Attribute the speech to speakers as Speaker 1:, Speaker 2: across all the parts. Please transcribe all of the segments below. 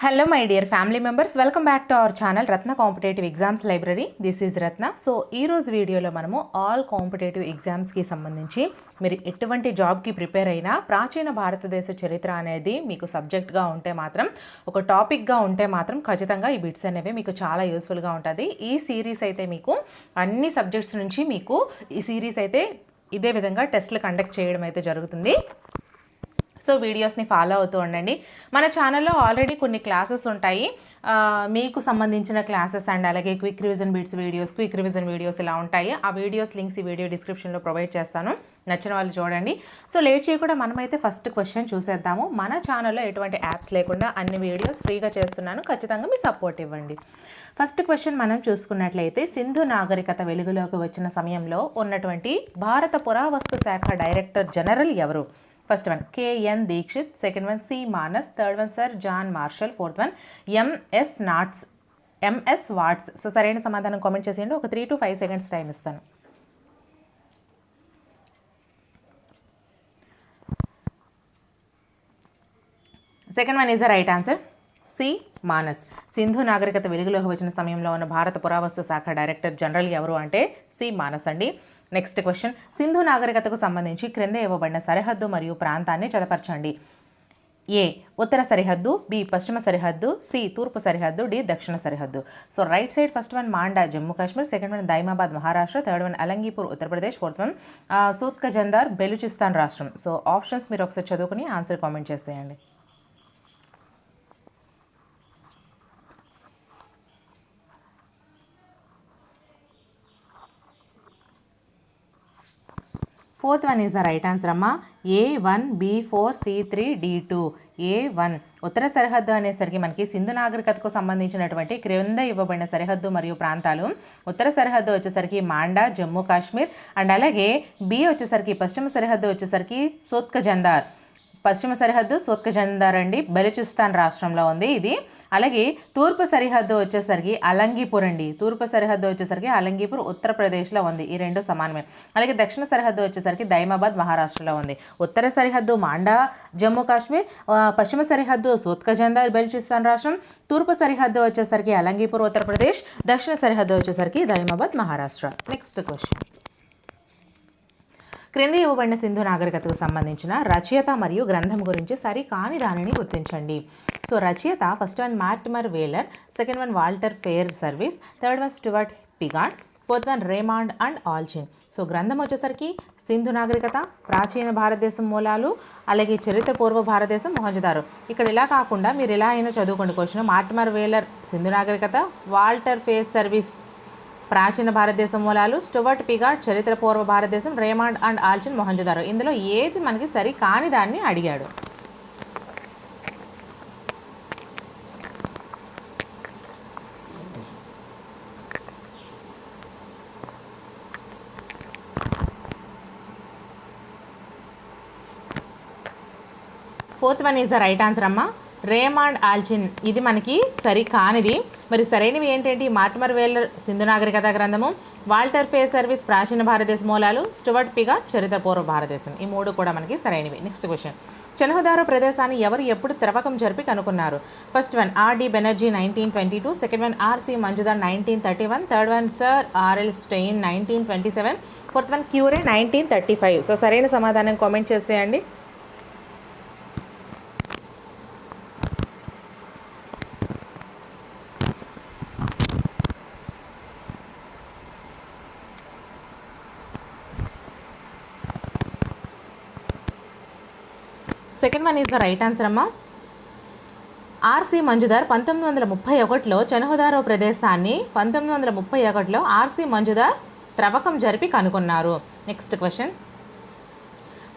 Speaker 1: Hello my dear family members welcome back to our channel Ratna competitive exams library this is Ratna so ఈ రోజు వీడియోలో మనము all competitive ఎగ్జామ్స్కి సంబంధించి మీరు ఎటువంటి జాబ్కి ప్రిపేర్ అయినా ప్రాచీన భారతదేశ చరిత్ర అనేది మీకు సబ్జెక్ట్గా ఉంటే మాత్రం ఒక టాపిక్గా ఉంటే మాత్రం ఖచ్చితంగా ఈ బిట్స్ అనేవి మీకు చాలా యూస్ఫుల్గా ఉంటుంది. ఈ సిరీస్ అయితే మీకు అన్ని సబ్జెక్ట్స్ నుంచి మీకు ఈ సిరీస్ అయితే ఇదే విధంగా టెస్ట్లు కండక్ట్ చేయడం అయితే జరుగుతుంది. సో వీడియోస్ని ఫాలో అవుతూ ఉండండి. మన ఛానల్లో ఆల్రెడీ కొన్ని క్లాసెస్ ఉంటాయి. మీకు సంబంధించిన క్లాసెస్ అండ్ అలాగే quick revision bits videos quick revision videos ఇలా ఉంటాయి. ఆ వీడియోస్ లింక్స్ ఈ వీడియో డిస్క్రిప్షన్లో ప్రొవైడ్ చేస్తాను. నచ్చిన వాళ్ళు చూడండి. సో లేట్ చేయకుండా మనమైతే ఫస్ట్ క్వశ్చన్ చూసేద్దాము. మన ఛానల్లో ఎటువంటి యాప్స్ లేకుండా అన్ని వీడియోస్ ఫ్రీగా చేస్తున్నాను. ఖచ్చితంగా మీ సపోర్ట్ ఇవ్వండి. ఫస్ట్ క్వశ్చన్ మనం చూసుకున్నట్లయితే సింధు నాగరికత వెలుగులోకి వచ్చిన సమయంలో ఉన్నటువంటి భారత పురావస్తు శాఖ డైరెక్టర్ జనరల్ ఎవరు? First one KN Dikshit second one C Manas third one sir John Marshall fourth one MS NATS MS Vats so సరైన సమాధానం? కామెంట్ చేసేయండి. ఒక three two five seconds time ఇస్తాను. Second one is the right answer C Manas. Sindhu నాగరికత వెలుగులోకి వచ్చిన సమయంలో ఉన్న భారత పురావస్తు శాఖ డైరెక్టర్ జనరల్ ఎవరు అంటే సి మానస్ అండి. Next question. సింధు నాగరికతకు సంబంధించి క్రింద ఇవ్వబడిన సరిహద్దు మరియు ప్రాంతాన్ని చదపరచండి ఏ. ఉత్తర సరిహద్దు బి. పశ్చిమ సరిహద్దు సి. తూర్పు సరిహద్దు డి. దక్షిణ సరిహద్దు. So right side first one Manda Jammu Kashmir second one Daimabad Maharashtra third one Alamgirpur Uttar Pradesh fourth one Sutkagendor Baluchistan రాష్ట్రం. సో ఆప్షన్స్ మీరు ఒకసారి చదువుకుని ఆన్సర్ కామెంట్ చేసేయండి. Fourth one is the right answer అమ్మా. A one B four C three D two A one ఉత్తర సరిహద్దు అనేసరికి మనకి సింధు నాగరికతకు సంబంధించినటువంటి క్రింద ఇవ్వబడిన సరిహద్దు మరియు ప్రాంతాలు. ఉత్తర సరిహద్దు వచ్చేసరికి మాండా జమ్మూ కాశ్మీర్. అండ్ అలాగే బి వచ్చేసరికి పశ్చిమ సరిహద్దు వచ్చేసరికి సోత్క జందార్ పశ్చిమ సరిహద్దు సోత్కజందార్ అండి బెలూచిస్తాన్ రాష్ట్రంలో ఉంది ఇది. అలాగే తూర్పు సరిహద్దు వచ్చేసరికి అలంగీపూర్ అండి. తూర్పు సరిహద్దు వచ్చేసరికి అలంగీపూర్ ఉత్తరప్రదేశ్లో ఉంది. ఈ రెండు సమానమే. అలాగే దక్షిణ సరిహద్దు వచ్చేసరికి దైమాబాద్ మహారాష్ట్రలో ఉంది. ఉత్తర సరిహద్దు మాండా జమ్మూ కాశ్మీర్ పశ్చిమ సరిహద్దు సోత్కజందార్ బెలూచిస్తాన్ రాష్ట్రం. తూర్పు సరిహద్దు వచ్చేసరికి అలంగీపూర్ ఉత్తరప్రదేశ్. దక్షిణ సరిహద్దు వచ్చేసరికి దైమాబాద్ మహారాష్ట్ర. నెక్స్ట్ క్వశ్చన్ క్రింద ఇవ్వబడిన సింధు నాగరికతకు సంబంధించిన రచయిత మరియు గ్రంథం గురించి సరి కాని దానిని గుర్తించండి. సో రచయిత first one Mortimer Wheeler second one Walter Fairservis third one Stuart Piggott fourth one Raymond and Allchin. So గ్రంథం వచ్చేసరికి సింధు నాగరికత ప్రాచీన భారతదేశం మూలాలు అలాగే చరిత్ర పూర్వ భారతదేశం మోహజదారు. ఇక్కడ ఇలా కాకుండా మీరు ఎలా అయినా చదువుకోండి క్వశ్చన్ మార్టిమర్ వేలర్ సింధు నాగరికత వాల్టర్ ఫేర్ సర్వీస్ ప్రాచీన భారతదేశం మూలాలు స్టువర్ట్ పిగాడ్ చరిత్ర పూర్వ భారతదేశం రేమాండ్ అండ్ ఆల్చిన్ మొహంజదారో ఇందులో ఏది మనకి సరి కాని దాన్ని అడిగాడు. Fourth one is the right answer అమ్మా. Raymond Allchin. ఇది మనకి సరి కానిది మరి సరైనవి ఏంటంటే? మార్టిమర్ వేలర్ సింధు నాగరికత గ్రంథము వాల్టర్ ఫే సర్వీస్ ప్రాచీన భారతదేశ మూలాలు స్టువర్ట్ పిగా చరిత్ర పూర్వ భారతదేశం. ఈ మూడు కూడా మనకి సరైనవి. నెక్స్ట్ క్వశ్చన్ చనహదార ప్రదేశాన్ని ఎవరు ఎప్పుడు త్రవ్వకం జరిపి కనుక్కున్నారు? First one RD Banerjee nineteen twenty two second one RC Majumdar nineteen thirty one third one sir Aurel Stein nineteen twenty seven fourth one క్యూరే nineteen thirty five so సరైన సమాధానం కామెంట్ చేసేయండి. Second one is the right answer అమ్మా. RC Majumdar పంతొమ్మిది వందల ముప్పై ఒకటిలో చెనహుదారో ప్రదేశాన్ని పంతొమ్మిది వందల ముప్పై ఒకటిలో ఆర్సి మంజుదార్ త్రవ్వకం జరిపి కనుగొన్నారు. నెక్స్ట్ క్వశ్చన్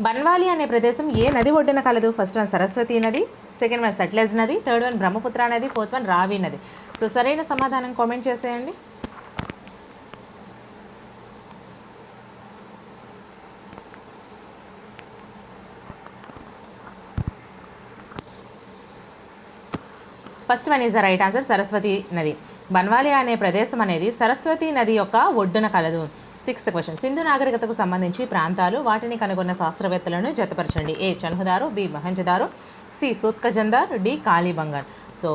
Speaker 1: బన్వాలి అనే ప్రదేశం ఏ నది ఒడ్డున కలదు? ఫస్ట్ వన్ సరస్వతి నది సెకండ్ వన్ సట్లెజ్ నది థర్డ్ వన్ బ్రహ్మపుత్ర నది ఫోర్త్ వన్ రావి నది. సో సరైన సమాధానం కామెంట్ చేసేయండి. First one is the right answer Saraswati నది. బన్వాలి అనే ప్రదేశం అనేది సరస్వతి నది యొక్క ఒడ్డున కలదు. సిక్స్త్ క్వశ్చన్ సింధు నాగరికతకు సంబంధించి ప్రాంతాలు వాటిని కనుగొన్న శాస్త్రవేత్తలను జతపరచండి. A. Chanhudaro B. Mohenjodaro C. Sutkagendor D. Kalibangan. So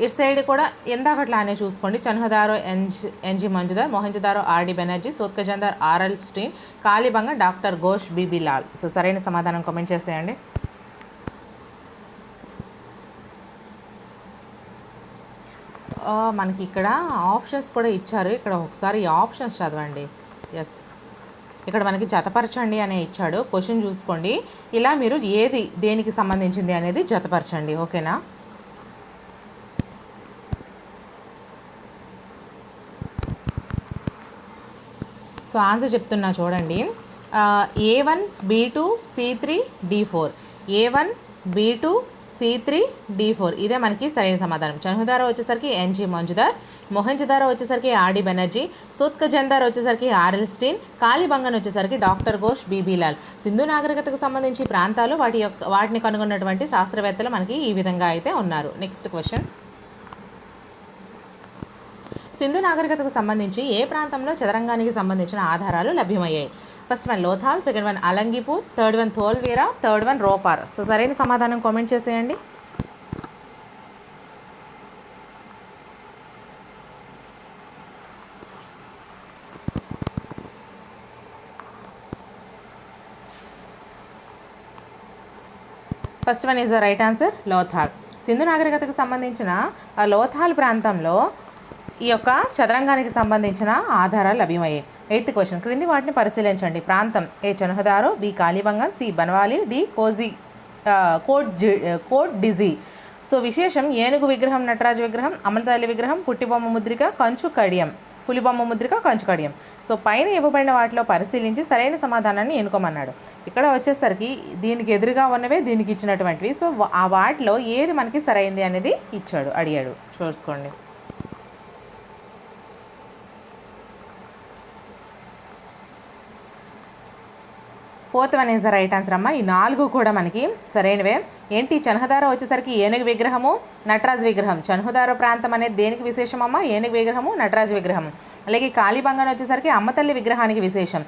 Speaker 1: ఇటు సైడ్ కూడా ఎందాకట్లానే చూసుకోండి. Chanhudaro NG NG Majumdar Mohenjodaro RD Banerjee Sutkagendor Aurel Stein Kalibangan doctor Ghosh BB Lal so సరైన సమాధానం కామెంట్ చేసేయండి. మనకి ఇక్కడ ఆప్షన్స్ కూడా ఇచ్చారు. ఇక్కడ ఒకసారి ఆప్షన్స్ చదవండి. ఎస్ ఇక్కడ మనకి జతపరచండి అనే ఇచ్చాడు. క్వశ్చన్ చూసుకోండి. ఇలా మీరు ఏది దేనికి సంబంధించింది అనేది జతపరచండి. ఓకేనా? సో ఆన్సర్ చెప్తున్నా చూడండి. A one B two C three D four A one B two C three D four ఇదే మనకి సరైన సమాధానం. చనుహుదార వచ్చేసరికి ఎన్జి మంజుదార్ మొహంజదార వచ్చేసరికి ఆర్డి బెనర్జీ సూత్కజందార్ వచ్చేసరికి ఆర్ఎల్ స్టీన్ కాళీబంగన్ వచ్చేసరికి డాక్టర్ ఘోష్ బీబీ లాల్. సింధు నాగరికతకు సంబంధించి ప్రాంతాలు వాటి యొక్క వాటిని కనుగొన్నటువంటి శాస్త్రవేత్తలు మనకి ఈ విధంగా అయితే ఉన్నారు. నెక్స్ట్ క్వశ్చన్ సింధు నాగరికతకు సంబంధించి ఏ ప్రాంతంలో చదరంగానికి సంబంధించిన ఆధారాలు లభ్యమయ్యాయి? First one Lothal second one Alamgirpur third one Dholavira third one Ropar so సరైన సమాధానం కామెంట్ చేసేయండి. First one is the right answer Lothal Sindhu నాగరికతకు సంబంధించిన లోథాల్ ప్రాంతంలో ఈ యొక్క చదరంగానికి సంబంధించిన ఆధారాలు లభ్యమయ్యాయి ఎయిత్ క్వశ్చన్. క్రింది వాటిని పరిశీలించండి. ప్రాంతం. A Chanhudaro B Kalibangan C Banawali D cosy కోట్ జి కోట్ డిజీ. సో విశేషం ఏనుగు విగ్రహం నటరాజు విగ్రహం అమలతల్లి విగ్రహం పుట్టిబొమ్మ ముద్రిక కంచు కడియం. పులిబొమ్మ ముద్రిక కంచు కడియం. సో పైన ఇవ్వబడిన వాటిలో పరిశీలించి సరైన సమాధానాన్ని ఎన్నుకోమన్నాడు. ఇక్కడ వచ్చేసరికి దీనికి ఎదురుగా ఉన్నవే దీనికి ఇచ్చినటువంటివి. సో ఆ వాటిలో ఏది మనకి సరైంది అనేది ఇచ్చాడు అడిగాడు. చూసుకోండి. Fourth one is the right answer అమ్మ. ఈ నాలుగు కూడా మనకి సరైనవే. ఏంటి? చనహదార వచ్చేసరికి ఏనుగు విగ్రహము నటరాజ్ విగ్రహం. చనహదార ప్రాంతం అనేది దేనికి విశేషం అమ్మ? ఏనుగు విగ్రహము నటరాజ్ విగ్రహం అలాగే కాళీబంగన్ వచ్చేసరికి అమ్మతల్లి విగ్రహానికి విశేషం.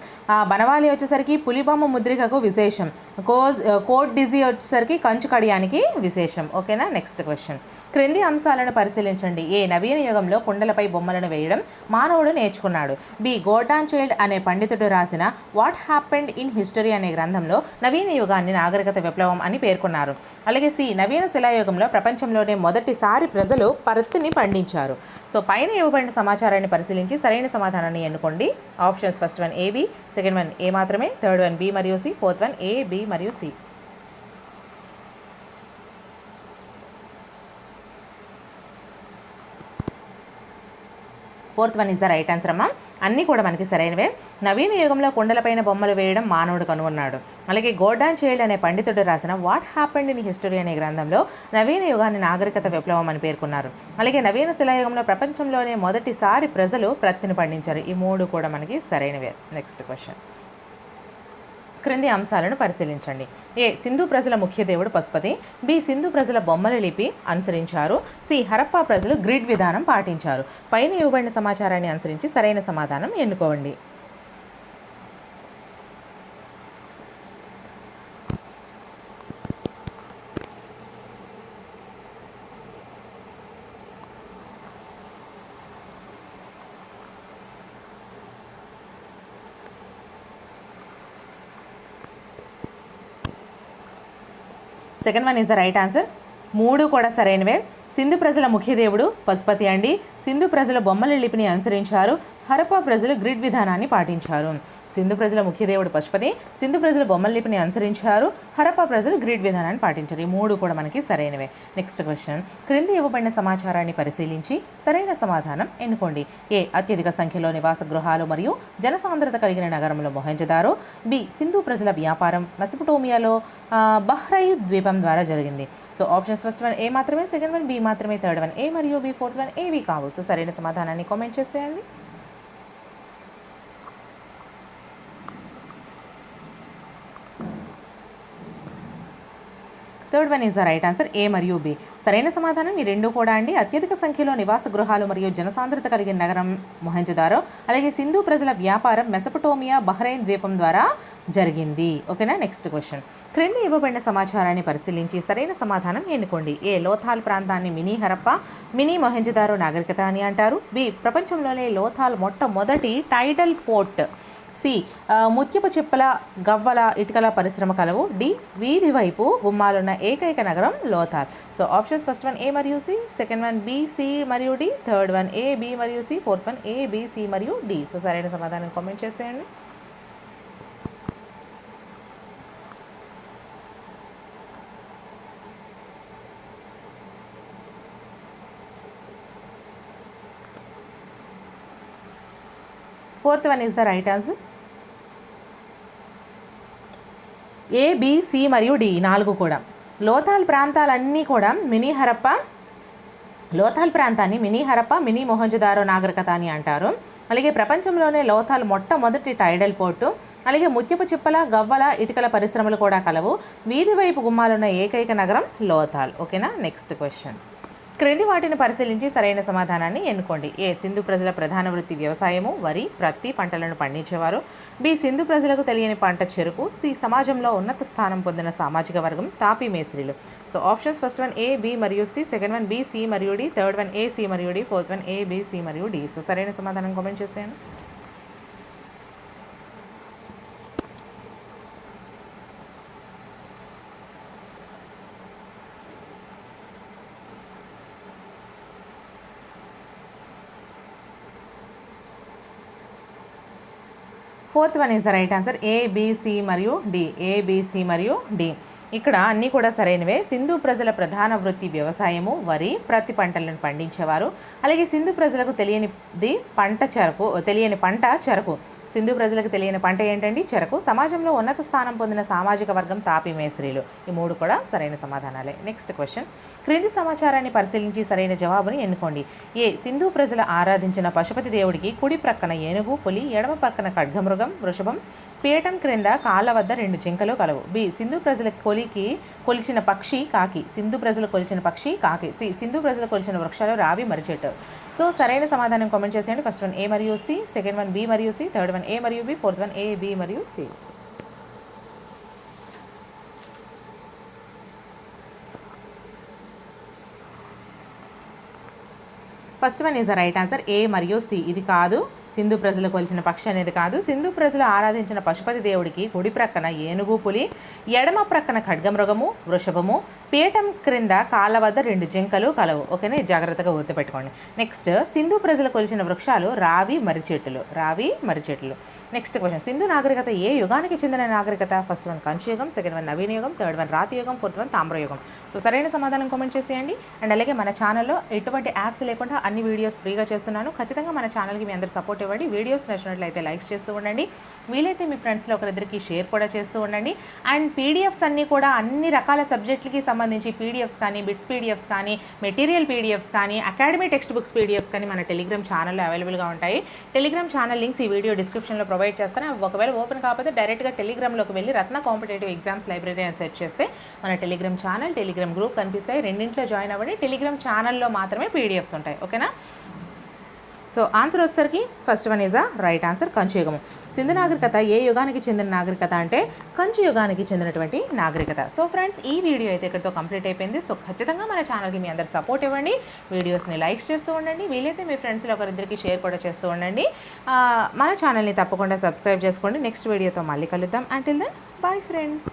Speaker 1: బనవాలి వచ్చేసరికి పులిబొమ్మ ముద్రికకు విశేషం. కోజ్ కోట్ డిజీ వచ్చేసరికి కంచు కడియానికి విశేషం. ఓకేనా? నెక్స్ట్ క్వశ్చన్ క్రింది అంశాలను పరిశీలించండి. ఏ నవీన యుగంలో కుండలపై బొమ్మలను వేయడం మానవుడు నేర్చుకున్నాడు. బి గోటాన్ చైల్డ్ అనే పండితుడు రాసిన వాట్ హ్యాపెండ్ ఇన్ హిస్టరీ అనే గ్రంథంలో నవీన యుగాన్ని నాగరికత విప్లవం అని పేర్కొన్నారు. అలాగే సి నవీన శిలాయుగంలో ప్రపంచంలోనే మొదటిసారి ప్రజలు పత్తిని పండించారు. సో పైన ఇవ్వబడిన సమాచారాన్ని పరిశీలించి సరైన సమాధానాన్ని ఎన్నుకోండి. Options first one A second one A మాత్రమే థర్డ్ వన్ బి మరియు C fourth one A B మరియు C. Fourth one is the right answer అమ్మ అన్నీ కూడా మనకి సరైనవే. నవీన యుగంలో కుండలపైన బొమ్మలు వేయడం మానవుడు కనుగొన్నాడు. అలాగే గోర్డాన్ చైల్డ్ అనే పండితుడు రాసిన వాట్ హ్యాపెండ్ ఇన్ హిస్టరీ అనే గ్రంథంలో నవీన యుగాన్ని నాగరికత విప్లవం అని పేర్కొన్నారు. అలాగే నవీన శిలాయుగంలో ప్రపంచంలోనే మొదటిసారి ప్రజలు ప్రత్తిని పండించారు. ఈ మూడు కూడా మనకి సరైనవే. నెక్స్ట్ క్వశ్చన్ క్రింది అంశాలను పరిశీలించండి. ఏ. సింధు ప్రజల ముఖ్య దేవుడు పశుపతి. బి. సింధు ప్రజల బొమ్మల లిపి అనుసరించారు. సి. హరప్పా ప్రజలు గ్రిడ్ విధానం పాటించారు. పైన ఇవ్వబడిన సమాచారాన్ని అనుసరించి సరైన సమాధానం ఎన్నుకోండి. Second one is the right answer. మూడు కూడా సరైనవే. సింధు ప్రజల ముఖ్య దేవుడు పశుపతి అండి. సింధు ప్రజల బొమ్మల లిపిని అనుసరించారు. హరప్పా ప్రజలు గ్రిడ్ విధానాన్ని పాటించారు. సింధు ప్రజల ముఖ్య దేవుడు పశుపతి సింధు ప్రజల బొమ్మల లిపిని అనుసరించారు. హరప్పా ప్రజలు గ్రిడ్ విధానాన్ని పాటించారు. ఈ మూడు కూడా మనకి సరైనవే. Next question. క్రింది ఇవ్వబడిన సమాచారాన్ని పరిశీలించి సరైన సమాధానం ఎన్నుకోండి. ఏ. అత్యధిక సంఖ్యలో నివాస గృహాలు మరియు జనసాంద్రత కలిగిన నగరంలో మొహంజదారో బి. సింధు ప్రజల వ్యాపారం మెసపటోమియాలో బహ్రయు ద్వీపం ద్వారా జరిగింది. So options first one A మాత్రమే సెకండ్ వన్ బి మాత్రమే థర్డ్ వన్ ఏ మరియు బి ఫోర్త్ వన్ ఏవి కావు. సో సరైన సమాధానాన్ని కామెంట్ చేసేయండి. Third one is the right answer A మరియు బి సరైన సమాధానం ఈ రెండు కూడా అండి. అత్యధిక సంఖ్యలో నివాస గృహాలు మరియు జనసాంద్రత కలిగిన నగరం మొహంజదారో అలాగే సింధు ప్రజల వ్యాపారం మెసపటోమియా బహ్రెయిన్ ద్వీపం ద్వారా జరిగింది. ఓకేనా? నెక్స్ట్ క్వశ్చన్ క్రింది ఇవ్వబడిన సమాచారాన్ని పరిశీలించి సరైన సమాధానం ఎన్నుకోండి. ఏ లోథాల్ ప్రాంతాన్ని మినీ హరప్ప మినీ మొహంజదారో నాగరికత అని అంటారు. బి ప్రపంచంలోనే లోథాల్ మొట్టమొదటి టైడల్ పోర్ట్. సి ముత్యపు చిప్పల గవ్వల ఇటుకల పరిశ్రమ కలవు. డి వీధి వైపు గుమ్మాలున్న ఏకైక నగరం Lothal so options first one A మరియు C second one B C మరియు D third one A B మరియు C fourth one A B C మరియు డి. సో సరైన సమాధానం కామెంట్ చేసేయండి. Fourth one is the right answer A B C మరియు D నాలుగు కూడా. లోథాల్ ప్రాంతాలన్నీ కూడా మినీ హరప్ప లోథాల్ ప్రాంతాన్ని మినీ హరప్ప మినీ మొహంజదారో నాగరికత అని అంటారు. అలాగే ప్రపంచంలోనే లోథాల్ మొట్టమొదటి టైడల్ పోర్టు అలాగే ముత్యపు చిప్పల గవ్వల ఇటుకల పరిశ్రమలు కూడా కలవు. వీధి వైపు గుమ్మాలున్న ఏకైక నగరం లోథాల్ ఓకేనా? నెక్స్ట్ క్వశ్చన్ క్రింది వాటిని పరిశీలించి సరైన సమాధానాన్ని ఎన్నుకోండి. ఏ సింధు ప్రజల ప్రధాన వృత్తి వ్యవసాయము వరి ప్రత్తి పంటలను పండించేవారు. బి సింధు ప్రజలకు తెలియని పంట చెరుకు. సి సమాజంలో ఉన్నత స్థానం పొందిన సామాజిక వర్గం తాపీ మేస్త్రీలు. So options first one A B మరియు C second one B C మరియు D third one A C మరియు D fourth one A B C మరియు డి. సో సరైన సమాధానం కామెంట్ చేసేయండి. Fourth one is the right answer. A B C మరియు D A B C మరియు D ఇక్కడ అన్నీ కూడా సరైనవే. సింధు ప్రజల ప్రధాన వృత్తి వ్యవసాయము వరి ప్రతి పంటలను పండించేవారు. అలాగే సింధు ప్రజలకు తెలియనిది పంట చెరకు తెలియని పంట చెరకు. సింధు ప్రజలకు తెలియని పంట ఏంటండి? చెరకు. సమాజంలో ఉన్నత స్థానం పొందిన సామాజిక వర్గం తాపి మేస్త్రీలు ఈ మూడు కూడా సరైన సమాధానాలే. నెక్స్ట్ క్వశ్చన్ క్రింది సమాచారాన్ని పరిశీలించి సరైన జవాబుని ఎన్నుకోండి. ఏ. సింధు ప్రజలు ఆరాధించిన పశుపతి దేవుడికి కుడి ప్రక్కన ఏనుగు పులి ఎడమ ప్రక్కన ఖడ్గమృగం వృషభం పీఠం క్రింద కాళ్ళ వద్ద రెండు జింకలు కలవు. బి. సింధు ప్రజల కొలికి కొలిచిన పక్షి కాకి. సింధు ప్రజలు కొలిచిన పక్షి కాకి. సి. సింధు ప్రజలు కొలిచిన వృక్షాలు రావి మరిచెట్టు సో సరైన సమాధానం కామెంట్ చేసేయండి. ఫస్ట్ వన్ ఏ మరియు సి సెకండ్ వన్ బి మరియు సి థర్డ్ వన్ ఏ మరియు B fourth one A B మరియు C. First one is the right answer. A మరియు సి. ఇది కాదు. సింధు ప్రజలు కొలిచిన పక్షి అనేది కాదు. సింధు ప్రజలు ఆరాధించిన పశుపతి దేవుడికి కుడి ప్రక్కన ఏనుగు పులి ఎడమ ప్రక్కన ఖడ్గమృగము వృషభము పీఠం క్రింద కాళ్ళ వద్ద రెండు జింకలు కలవు. ఓకేనా? జాగ్రత్తగా గుర్తుపెట్టుకోండి. నెక్స్ట్ సింధు ప్రజలు కొలిచిన వృక్షాలు రావి మర్రి చెట్లు రావి మర్రి చెట్లు నెక్స్ట్ క్వశ్చన్. సింధు నాగరికత ఏ యుగానికి చెందిన నాగరికత? ఫస్ట్ వన్ కంచుయుగం సెకండ్ వన్ నవీన యుగం థర్డ్ వన్ రాతి యుగం ఫోర్త్ వన్ తామ్రయుగం సో సరైన సమాధానం కామెంట్ చేసేయండి. అండ్ అలాగే మన ఛానల్లో ఎటువంటి యాప్స్ లేకుండా అన్ని వీడియోస్ ఫ్రీగా చేస్తున్నాను. ఖచ్చితంగా మన ఛానల్కి మీ అందరు సపోర్ట్ ఇవ్వండి వీడియోస్ నచ్చినట్లయితే లైక్స్ చేస్తూ ఉండండి. వీలైతే మీ ఫ్రెండ్స్లో ఒకరిద్దరికి షేర్ కూడా చేస్తూ ఉండండి. అండ్ పీడిఎఫ్స్ అన్నీ కూడా అన్ని రకాల సబ్జెక్టులకి సంబంధించి పీడిఎఫ్స్ కానీ బిట్స్ పీడిఎఫ్స్ కానీ మెటీరియల్ పీడిఎఫ్స్ కానీ అకాడమీ టెక్స్ట్ బుక్స్ పీడిఎఫ్స్ కానీ మన టెలిగ్రామ్ ఛానల్లో అవైలబుల్గా ఉంటాయి. టెలిగ్రామ్ ఛానల్ లింక్స్ ఈ వీడియో డిస్క్రిప్షన్లో ప్రొవైడ్ చేస్తాను. ఒకవేళ ఓపెన్ కాకపోతే డైరెక్ట్గా టెలిగ్రామ్లోకి వెళ్ళి రత్న కాంపిటేటివ్ ఎగ్జామ్స్ లైబ్రరీ అని సెర్చ్ చేస్తే మన టెలిగ్రామ్ ఛానల్ టెలిగ్రామ్ గ్రూప్ కనిపిస్తాయి. రెండింటిలో జాయిన్ అవ్వండి. టెలిగ్రామ్ ఛానల్లో మాత్రమే పీడిఎఫ్స్ ఉంటాయి. ఓకేనా సో ఆన్సర్ వచ్చేసరికి first one is a right answer కంచు యుగము సింధు నాగరికత ఏ యుగానికి చెందిన నాగరికత అంటే కంచు యుగానికి చెందినటువంటి నాగరికత. సో ఫ్రెండ్స్ ఈ వీడియో అయితే ఇక్కడితో కంప్లీట్ అయిపోయింది. సో ఖచ్చితంగా మన ఛానల్కి మీ అందరు సపోర్ట్ ఇవ్వండి. వీడియోస్ని లైక్స్ చేస్తూ ఉండండి. వీలైతే మీ ఫ్రెండ్స్లో ఒకరిద్దరికి షేర్ కూడా చేస్తూ ఉండండి. మన ఛానల్ని తప్పకుండా సబ్స్క్రైబ్ చేసుకోండి. నెక్స్ట్ వీడియోతో మళ్ళీ కలుద్దాం. Until then bye friends